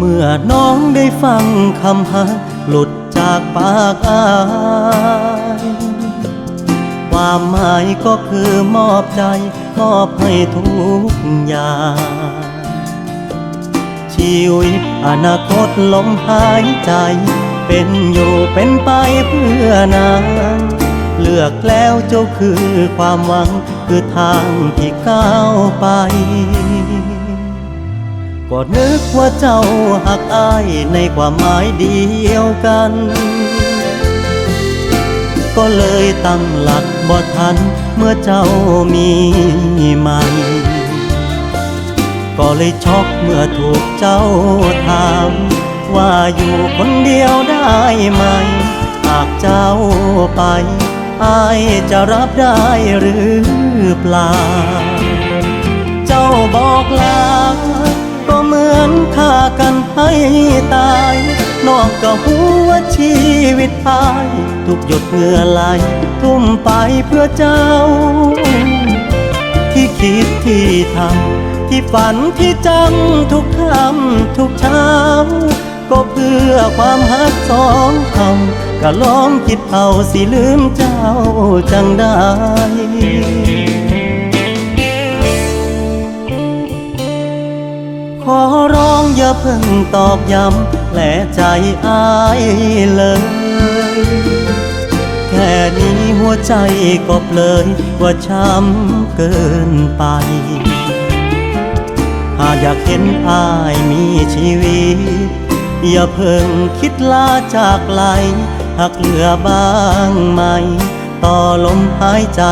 มื่อน้องได้ฟังคำฮักหลุดจากปากอาย ความหมายก็คือมอบใจ มอบให้ทุกอย่าง ชีวิตอนาคตลมหายใจ เป็นอยู่เป็นไปเพื่อนางเลือกแล้วเจ้าคือความหวัง คือทางที่ก้าวไป ก็นึกว่าเจ้าหักอายในความหมายเดียวกัน ก็เลยตั้งหลักบ่ทันเมื่อเจ้ามีใหม่ก็เลยช็อกเมื่อถูกเจ้าถามว่าอยู่คนเดียวได้ไหม หากเจ้าไปอายจะรับได้หรือเปล่า เจ้าบอกลาก็เหมือนฆ่า กันให้ตายน้องก็หัวชีวิตพายทุกหยดเหงื่อไหลทุ่มไปเพื่อเจ้า ที่คิดที่ทำที่ฝันที่จำทุกคำทุกเช้า ก็เพื่อความหักสองคำก็ลองคิดเอาสิลืมเจ้าจังได้ขอร้ อย่าเพิ่งตอกย้ำแผลใจอายเลย แค่นี้หัวใจก็เปลยว่าช้ำเกินไป หากอยากเห็นอายมีชีวิต อย่าเพิ่งคิดลาจากไกลหากเหลือบ้างไหม ต่อลมหายใจ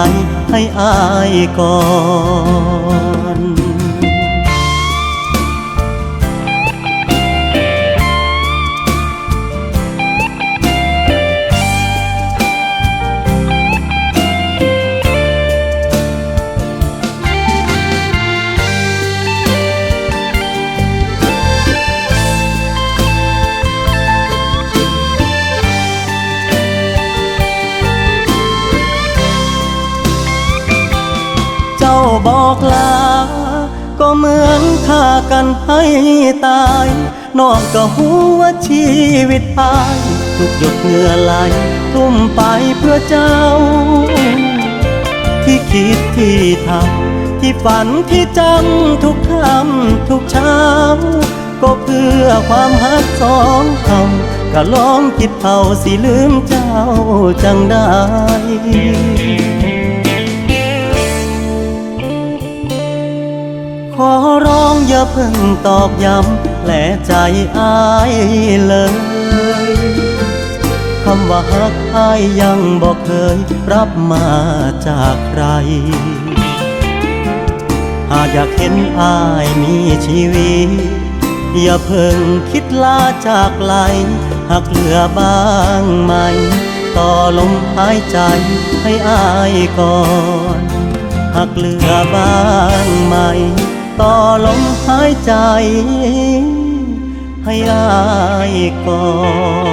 ให้อายก่อนาบอกลา ก็เหมือนฆ่ากันให้ตายน้องก็หัวชีวิตพายทุกหยดเหงื่อไหลทุ่มไปเพื่อเจ้า ที่คิดที่ทำที่ฝันที่จำทุกคำทุกเช้า ก็เพื่อความหักสองคำก็ลองคิดเอาสิลืมเจ้าจังได้ ขอร้องอย่าเพิ่งตอกย้ำแผลใจอายเลยคำว่าฮักอายยังบอกเคยรับมาจากใคร หากอยากเห็นอายมีชีวิต อย่าเพิ่งคิดลาจากไกลหากเหลือบ้างไหม ต่อลมหายใจให้อายก่อนหากเหลือบ้างไหม ต่อลมหายใจ ให้อายก่อน